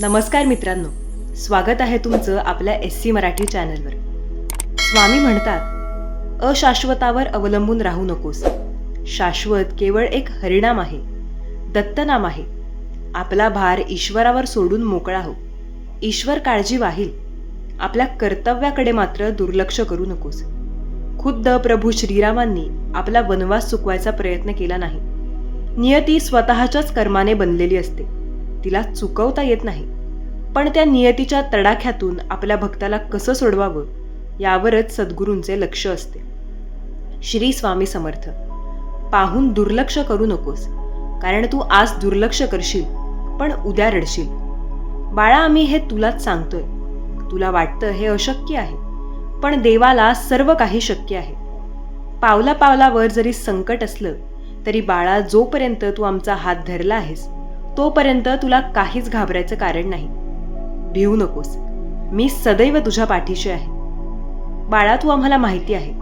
नमस्कार मित्रांनो. स्वागत आहे तुमचं आपल्या एस सी मराठी चॅनलवर. स्वामी म्हणतात अशाश्वतावर अवलंबून राहू नकोस. शाश्वत केवळ एक हरिणाम आहे दत्तनाम आहे. आपला भार ईश्वरावर सोडून मोकळा हो. ईश्वर काळजी वाहील. आपल्या कर्तव्याकडे मात्र दुर्लक्ष करू नकोस. खुद्द प्रभू श्रीरामांनी आपला वनवास चुकवायचा प्रयत्न केला नाही. नियती स्वतःच्याच कर्माने बनलेली असते. तिला चुकवता येत नाही. पण त्या नियतीच्या तडाख्यातून आपल्या भक्ताला कसं सोडवावं यावरच सद्गुरूंचे लक्ष असते. श्री स्वामी समर्थ पाहून दुर्लक्ष करू नकोस कारण तू आज दुर्लक्ष करशील पण उद्या रडशील. बाळा आम्ही हे तुलाच सांगतोय. तुला वाटतं हे अशक्य आहे पण देवाला सर्व काही शक्य आहे. पावला पावलावर जरी संकट असलं तरी बाळा जोपर्यंत तू आमचा हात धरला आहेस तोपर्यंत तुला काहीच घाबरायचं कारण नाही. भिवू नकोस. मी सदैव तुझ्या पाठीशी आहे. बाळा तू आम्हाला माहिती आहे.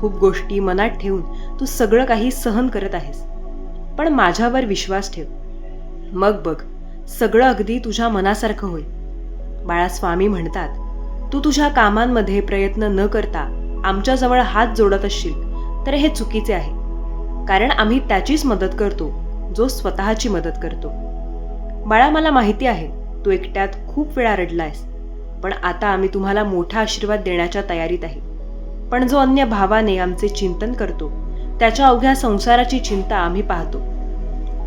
खूप गोष्टी मनात ठेवून तू सगळं काही सहन करत आहेस. पण माझ्यावर विश्वास ठेव. मग बघ सगळं अगदी तुझ्या मनासारखं होईल. बाळा स्वामी म्हणतात तू तुझ्या कामांमध्ये प्रयत्न न करता आमच्याजवळ हात जोडत असशील तर हे चुकीचे आहे. कारण आम्ही त्याचीच मदत करतो जो स्वतःची मदत करतो. बाळा मला माहिती आहे तू एकट्यात खूप वेळा रडलायस पण आता आम्ही तुम्हाला मोठा आशीर्वाद देण्याच्या तयारीत आहे. पण जो अन्य भावाने आमचे चिंतन करतो त्याच्या अवघ्या संसाराची चिंता आम्ही पाहतो.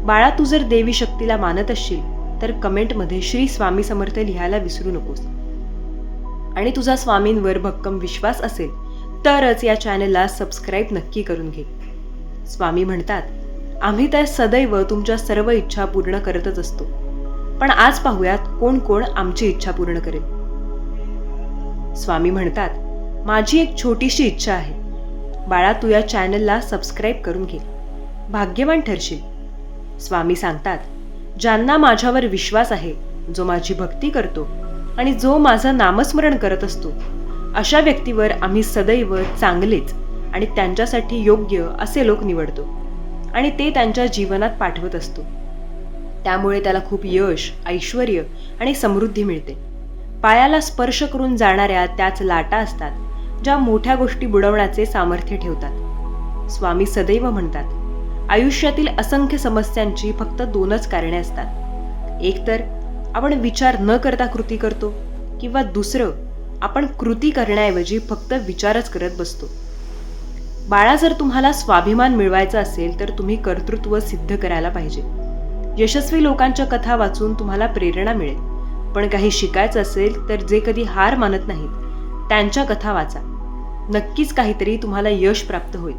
बाळा तू जर देवी शक्तीला मानत असशील तर कमेंटमध्ये श्री स्वामी समर्थ लिहायला विसरू नकोस. आणि तुझा स्वामींवर भक्कम विश्वास असेल तरच या चॅनलला सबस्क्राईब नक्की करून घे. स्वामी म्हणतात आम्ही त्या सदैव तुमच्या सर्व इच्छा पूर्ण करतच असतो. पण आज पाहूयात कोण कोण आमची इच्छा पूर्ण करेल. स्वामी म्हणतात माझी एक छोटीशी इच्छा आहे. बाळा तू या चॅनलला सबस्क्राईब करून घे. भाग्यवान ठरशील. स्वामी सांगतात ज्यांना माझ्यावर विश्वास आहे जो माझी भक्ती करतो आणि जो माझं नामस्मरण करत असतो अशा व्यक्तीवर आम्ही सदैव चांगलेच आणि त्यांच्यासाठी योग्य असे लोक निवडतो आणि ते त्यांच्या जीवनात पाठवत असतो. त्यामुळे त्याला खूप यश ऐश्वर आणि समृद्धी मिळते. पायाला स्पर्श करून जाणाऱ्या त्याच लाटा असतात ज्या मोठ्या गोष्टी बुडवण्याचे सामर्थ्य ठेवतात. स्वामी सदैव म्हणतात आयुष्यातील असंख्य समस्यांची फक्त दोनच कारणे असतात. एकतर आपण विचार न करता कृती करतो किंवा दुसरं आपण कृती करण्याऐवजी फक्त विचारच करत बसतो. बाळा जर तुम्हाला स्वाभिमान मिळवायचा असेल तर तुम्ही कर्तृत्व सिद्ध करायला पाहिजे. यशस्वी लोकांच्या कथा वाचून तुम्हाला प्रेरणा मिळेल. पण काही शिकायचं असेल तर जे कधी हार मानत नाहीत त्यांच्या कथा वाचा. नक्कीच काहीतरी तुम्हाला यश प्राप्त होईल.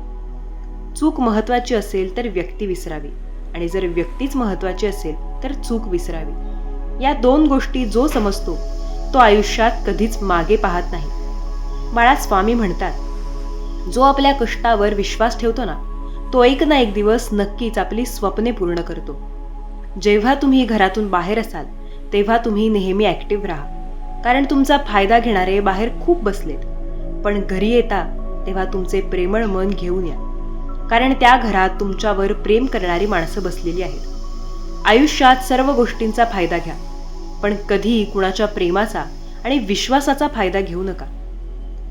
चूक महत्त्वाची असेल तर व्यक्ती विसरावी आणि जर व्यक्तीच महत्त्वाची असेल तर चूक विसरावी. या दोन गोष्टी जो समजतो तो आयुष्यात कधीच मागे पाहत नाही. बाळा स्वामी म्हणतात जो आपल्या कष्टावर विश्वास ठेवतो ना तो एक ना एक दिवस नक्कीच आपली स्वप्ने पूर्ण करतो. जेव्हा तुम्ही घरातून बाहेर असाल तेव्हा तुम्ही नेहमी ॲक्टिव्ह राहा. कारण तुमचा फायदा घेणारे बाहेर खूप बसलेत. पण घरी येता तेव्हा तुमचे प्रेमळ मन घेऊन या. कारण त्या घरात तुमच्यावर प्रेम करणारी माणसं बसलेली आहेत. आयुष्यात सर्व गोष्टींचा फायदा घ्या. पण कधी कुणाच्या प्रेमाचा आणि विश्वासाचा फायदा घेऊ नका.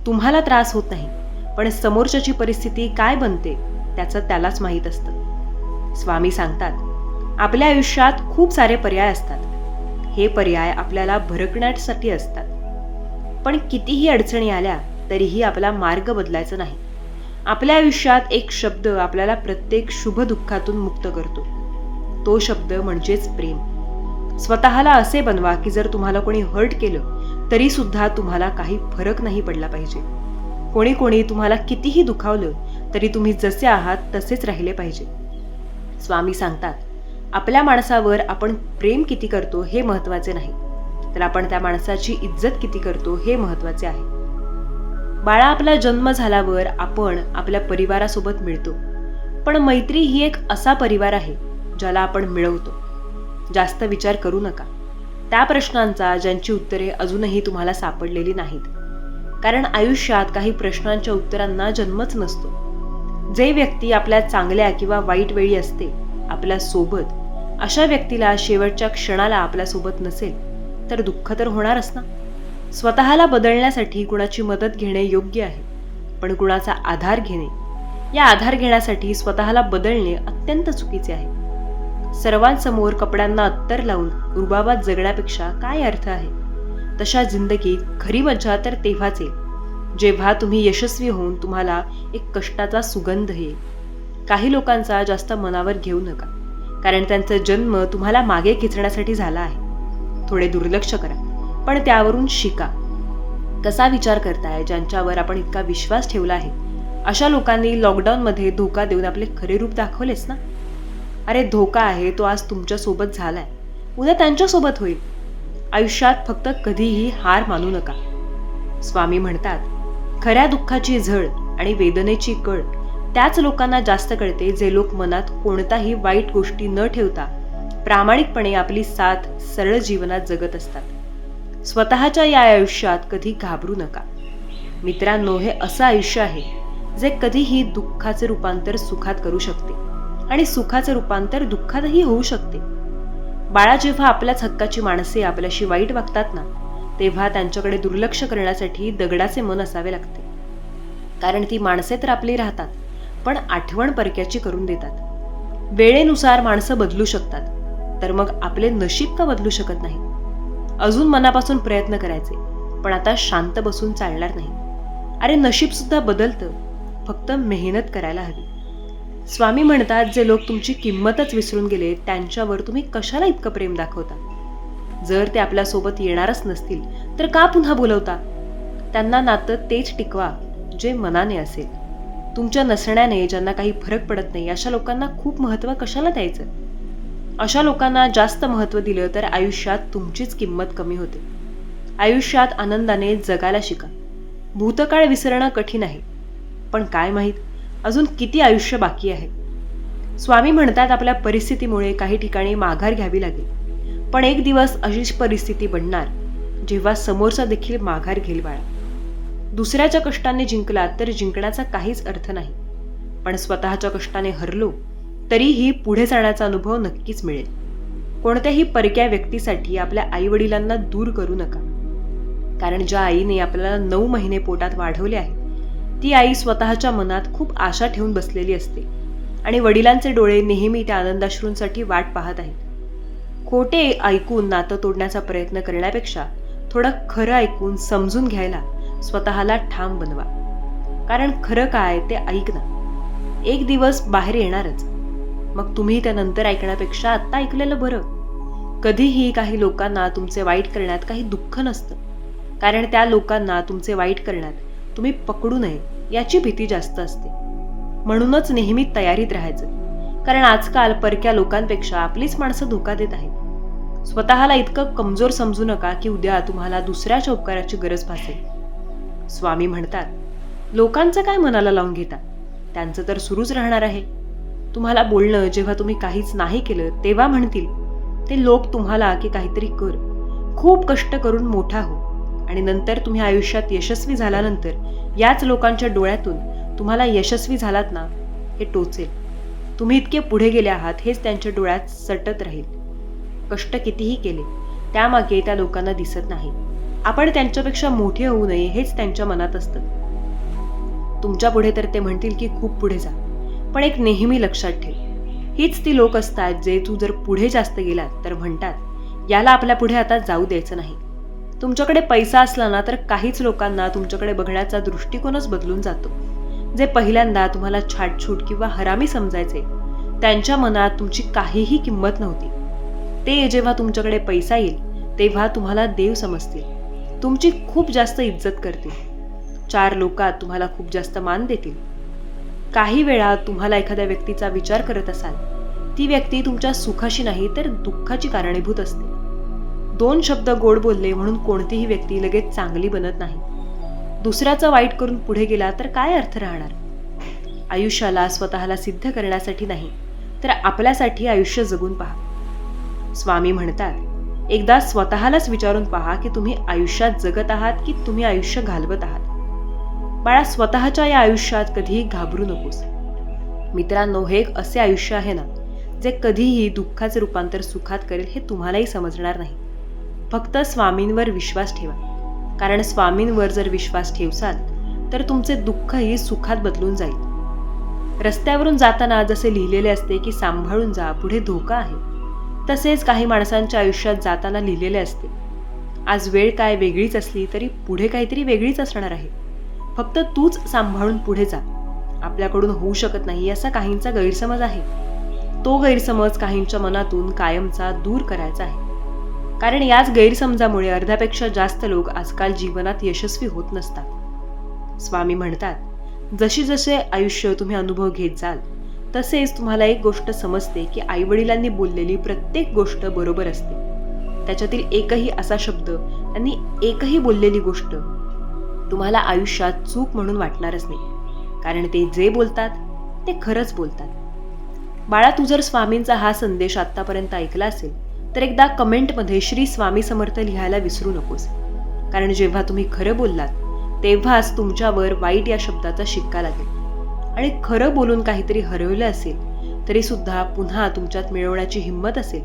तुम्हाला त्रास होत नाही पण समोरच्याची परिस्थिती काय बनते त्याचं त्यालाच माहीत असतं. स्वामी सांगतात आपल्या आयुष्यात खूप सारे पर्याय असतात. हे पर्याय आपल्याला भरकण्यासाठी असतात. पण कितीही अडचणी आल्या तरीही आपला मार्ग बदलायचा नाही. आपल्या आयुष्यात एक शब्द आपल्याला प्रत्येक शुभ दुःखातून मुक्त करतो. तो शब्द म्हणजेच प्रेम. स्वतःला असे बनवा की जर तुम्हाला कोणी हर्ट केलं तरी सुद्धा तुम्हाला काही फरक नाही पडला पाहिजे. कोणी कोणी तुम्हाला कितीही दुखावलं तरी तुम्ही जसे आहात तसेच राहिले पाहिजे. स्वामी सांगतात आपल्या माणसावर आपण प्रेम किती करतो हे महत्त्वाचे नाही. तर आपण त्या माणसाची इज्जत किती करतो हे महत्त्वाचे आहे. बाळा आपला जन्म झाल्यावर आपण आपल्या परिवारासोबत मिळतो. पण मैत्री ही एक असा परिवार आहे ज्याला आपण मिळवतो. जास्त विचार करू नका. त्या प्रश्नांचा ज्यांची उत्तरे अजूनही तुम्हाला सापडलेली नाहीत. कारण आयुष्यात काही प्रश्नांच्या उत्तरांना जन्मच नसतो. जे व्यक्ती आपल्या चांगल्या किंवा वाईट वेळी असते आपल्यासोबत अशा व्यक्तीला शेवटच्या क्षणाला आपल्यासोबत नसेल तर दुःख तर होणारच ना. स्वतःला बदलण्यासाठी कुणाची मदत घेणे योग्य आहे पण कुणाचा आधार घेणे या आधार घेण्यासाठी स्वतःला बदलणे अत्यंत चुकीचे आहे. सर्वांसमोर कपड्यांना अत्तर लावून रुबाबात जगण्यापेक्षा काय अर्थ आहे? तशा जिंदगीत खरी मज्जा तर तेव्हाच येईल जेव्हा तुम्ही यशस्वी होऊन तुम्हाला एक कष्टाचा सुगंध येईल. काही लोकांचा जास्त मनावर घेऊ नका. कारण त्यांचा जन्म तुम्हाला मागे खेचण्यासाठी झाला आहे. थोडे दुर्लक्ष करा पण त्यावरून शिका. कसा विचार करताय ज्यांच्यावर आपण इतका विश्वास ठेवला आहे? अशा लोकांनी लॉकडाऊनमध्ये धोका देऊन आपले खरे रूप दाखवलेच ना? अरे धोका आहे तो आज तुमच्यासोबत झालाय. उद्या त्यांच्यासोबत होईल. आयुष्यात फक्त कधीही हार मानू नका. स्वामी म्हणतात खऱ्या दुःखाची झळ आणि वेदनेची कळ त्याच लोकांना जास्त कळते जे लोक मनात कोणताही वाईट गोष्टी न ठेवता प्रामाणिकपणे आपली साथ सरळ जीवनात जगत असतात. स्वतःच्या या आयुष्यात कधी घाबरू नका. मित्रांनो हे असं आयुष्य आहे जे कधीही दुःखाचे रूपांतर सुखात करू शकते आणि सुखाचे रूपांतर दुःखातही होऊ शकते. बाळा जेव्हा आपल्याच हक्काची माणसे आपल्याशी वाईट वागतात ना तेव्हा त्यांच्याकडे दुर्लक्ष करण्यासाठी दगडाचे मन असावे लागते. कारण ती माणसे तर आपली राहतात. पण आठवण परक्याची करून देतात. वेळेनुसार माणसं बदलू शकतात तर मग आपले नशीब का बदलू शकत नाही? अजून मनापासून प्रयत्न करायचे पण आता शांत बसून चालणार नाही. अरे नशीब सुद्धा बदलतं फक्त मेहनत करायला हवी. स्वामी म्हणतात जे लोक तुमची किंमतच विसरून गेले त्यांच्यावर तुम्ही कशाला इतकं प्रेम दाखवता? जर ते आपल्यासोबत येणारच नसतील तर का पुन्हा बोलवता? त्यांना नातं तेच टिकवा जे मनाने असेल. तुमच्या नसण्याने ज्यांना काही फरक पडत नाही अशा लोकांना खूप महत्त्व कशाला द्यायचं? अशा लोकांना जास्त महत्त्व दिलं तर आयुष्यात तुमचीच किंमत कमी होते. आयुष्यात आनंदाने जगायला शिका. भूतकाळ विसरणं कठीण आहे. पण काय माहीत अजून किती आयुष्य बाकी आहे? स्वामी म्हणतात आपल्या परिस्थितीमुळे काही ठिकाणी माघार घ्यावी लागेल. पण एक दिवस अशीच परिस्थिती बनणार जेव्हा समोरचा देखील माघार घेईल बाळा. दुसऱ्याच्या कष्टाने जिंकला तर जिंकण्याचा काहीच अर्थ नाही. पण स्वतःच्या कष्टाने हरलो तरीही पुढे जाण्याचा अनुभव नक्कीच मिळेल. कोणत्याही परक्या व्यक्तीसाठी आपल्या आईवडिलांना दूर करू नका. कारण ज्या आईने आपल्याला नऊ महिने पोटात वाढवले आहे ती आई स्वतःच्या मनात खूप आशा ठेवून बसलेली असते आणि वडिलांचे डोळे नेहमी त्या आनंदाश्रूंसाठी वाट पाहत आहेत. खोटे ऐकून नातं तोडण्याचा प्रयत्न करण्यापेक्षा थोडं खरं ऐकून समजून घ्यायला स्वतःला ठाम बनवा. कारण खरं काय ते ऐक ना. एक दिवस बाहेर येणारच. मग तुम्ही त्यानंतर ऐकण्यापेक्षा आत्ता ऐकलेलं बरं. कधीही काही लोकांना तुमचे वाईट करण्यात काही दुःख नसतं. कारण त्या लोकांना तुमचे वाईट करण्यात तुम्ही पकडू नये याची भीती जास्त असते. म्हणूनच नेहमी तयारीत राहायचं. कारण आजकाल परक्या लोकांपेक्षा आपलीच माणसं धोका देत आहेत. स्वतःला इतकं कमजोर समजू नका की उद्या तुम्हाला दुसऱ्या उपकाराची गरज भासेल. स्वामी म्हणतात लोकांचं काय मनाला लावून घेता? त्यांचं तर सुरूच राहणार आहे. तुम्हाला बोलणं जेव्हा तुम्ही काहीच नाही केलं तेव्हा म्हणतील ते लोक तुम्हाला की काहीतरी कर. खूप कष्ट करून मोठा हो. आणि नंतर तुम्ही आयुष्यात यशस्वी झाल्यानंतर याच लोकांच्या डोळ्यातून तुम्हाला यशस्वी झालात ना हे टोचेल. तुम्ही इतके पुढे गेले आहात हेच त्यांच्या डोळ्यात सटत राहील. कष्ट कितीही केले त्यामागे त्या लोकांना दिसत नाही. आपण त्यांच्यापेक्षा मोठे होऊ नये हेच त्यांच्या मनात असतं. तुमच्यापुढे तर ते म्हणतील की खूप पुढे जा पण एक नेहमी लक्षात ठेव. हीच ती लोक असतात जे तू जर पुढे जास्त गेलात तर म्हणतात याला आपल्या पुढे आता जाऊ द्यायचं नाही. तुमच्याकडे पैसा असला ना तर काहीच लोकांना तुमच्याकडे बघण्याचा दृष्टिकोनच बदलून जातो. जे पहिल्यांदा तुम्हाला छाटछूट किंवा हरामी समजायचे त्यांच्या मनात तुमची काहीही किंमत नव्हती. ते जेव्हा तुमच्याकडे पैसा येईल तेव्हा तुम्हाला देव समजतील. तुमची खूप जास्त इज्जत करतील. चार लोकात तुम्हाला खूप जास्त मान देतील. काही वेळा तुम्हाला एखाद्या व्यक्तीचा विचार करत असाल ती व्यक्ती तुमच्या सुखाशी नाही तर दुःखाची कारणीभूत असते. दोन शब्द गोड बोलले म्हणून कोणतीही व्यक्ती लगेच चांगली बनत नाही. दुसऱ्याचं वाईट करून पुढे गेला तर काय अर्थ राहणार? आयुष्याला स्वतःला सिद्ध करण्यासाठी नाही तर आपल्यासाठी आयुष्य जगून पहा. स्वामी म्हणतात एकदा स्वतःलाच विचारून पहा की तुम्ही आयुष्यात जगत आहात की तुम्ही आयुष्य घालवत आहात. बाळा स्वतःच्या या आयुष्यात कधीही घाबरू नकोस. मित्रांनो हे एक असे आयुष्य आहे ना जे कधीही दुःखाचे रूपांतर सुखात करेल हे तुम्हालाही समजणार नाही. फक्त स्वामींवर विश्वास ठेवा. कारण स्वामींवर जर विश्वास ठेवसाल तर तुमचे दुःखही सुखात बदलून जाईल. रस्त्यावरून जाताना जसे लिहिलेले असते की सांभाळून जा पुढे धोका आहे. तसेच काही माणसांच्या आयुष्यात जाताना लिहिलेले असते. आज वेळ काय वेगळीच असली तरी पुढे काहीतरी वेगळीच असणार आहे. फक्त तूच सांभाळून पुढे जा. आपल्याकडून होऊ शकत नाही असा काहींचा गैरसमज आहे. तो गैरसमज काहींच्या मनातून कायमचा दूर करायचा आहे. कारण याच गैरसमजामुळे अर्ध्यापेक्षा जास्त लोक आजकाल जीवनात यशस्वी होत नसतात. स्वामी म्हणतात जशी जसे आयुष्य तुम्ही अनुभव घेत जाल तसेच तुम्हाला एक गोष्ट समजते की आईवडिलांनी बोललेली प्रत्येक गोष्ट बरोबर असते. त्याच्यातील एकही असा शब्द त्यांनी एकही बोललेली गोष्ट तुम्हाला आयुष्यात चूक म्हणून वाटणारच नाही. कारण ते जे बोलतात ते खरंच बोलतात. बाळा तू जर स्वामींचा हा संदेश आत्तापर्यंत ऐकला असेल तर एकदा कमेंटमध्ये श्री स्वामी समर्थ लिहायला विसरू नकोस. कारण जेव्हा तुम्ही खरं बोललात तेव्हाच तुमच्यावर वाईट या शब्दाचा शिक्का लागेल. आणि खरं बोलून काहीतरी हरवलं असेल तरी सुद्धा पुन्हा तुमच्यात मिळवण्याची हिंमत असेल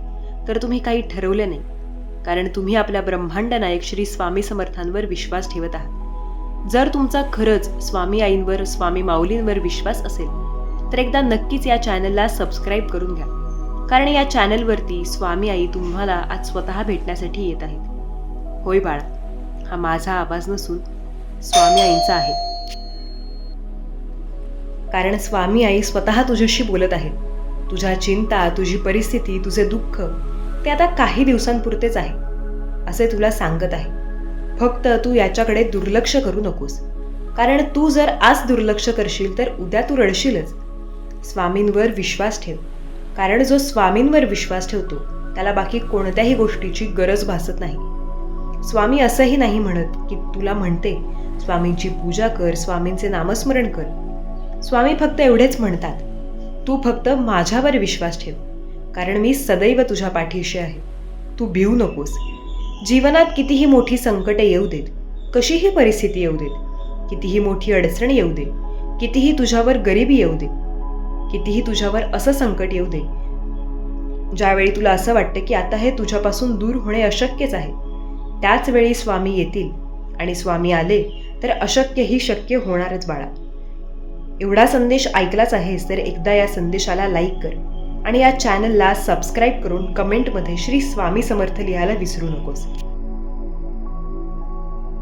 तर तुम्ही काही ठरवलं नाही. कारण तुम्ही आपल्या ब्रह्मांड नायक श्री स्वामी समर्थांवर विश्वास ठेवत आहात. जर तुमचा खरंच स्वामी आईंवर स्वामी माऊलींवर विश्वास असेल तर एकदा नक्कीच या चॅनलला सबस्क्राईब करून घ्या. कारण या चॅनलवरती स्वामी आई तुम्हाला आज स्वतः भेटण्यासाठी येत आहेत. होय बाळा हा माझा आवाज नसून स्वामी आईंचा आहे. कारण स्वामी आई स्वतः तुझ्याशी बोलत आहेत तुझ्या चिंता तुझी परिस्थिती तुझे दुःख ते आता काही दिवसांपुरतेच आहे असे तुला सांगत आहे. फक्त तू याच्याकडे दुर्लक्ष करू नकोस. कारण तू जर आज दुर्लक्ष करशील तर उद्या तू रडशीलच. स्वामींवर विश्वास ठेव. कारण जो स्वामींवर विश्वास ठेवतो त्याला बाकी कोणत्याही गोष्टीची गरज भासत नाही. स्वामी असंही नाही म्हणत की तुला म्हणते स्वामींची पूजा कर स्वामींचे नामस्मरण कर. स्वामी फक्त एवढेच म्हणतात तू फक्त माझ्यावर विश्वास ठेव कारण मी सदैव तुझ्या पाठीशी आहे. तू भिवू नकोस. जीवनात कितीही मोठी संकटे येऊ देत कशीही परिस्थिती येऊ देत कितीही मोठी अडचण येऊ दे कितीही तुझ्यावर गरिबी येऊ दे कितीही तुझ्यावर असं संकट येऊ दे ज्यावेळी तुला असं वाटतं की आता हे तुझ्यापासून दूर होणे अशक्यच आहे त्याच वेळी स्वामी येतील आणि स्वामी आले तर अशक्यही शक्य होणारच बाळा. एवढा संदेश ऐकलाच आहेस तर एकदा या संदेशाला लाईक कर आणि या चॅनलला सबस्क्राईब करून कमेंटमध्ये श्री स्वामी समर्थ लिहायला विसरू नकोस.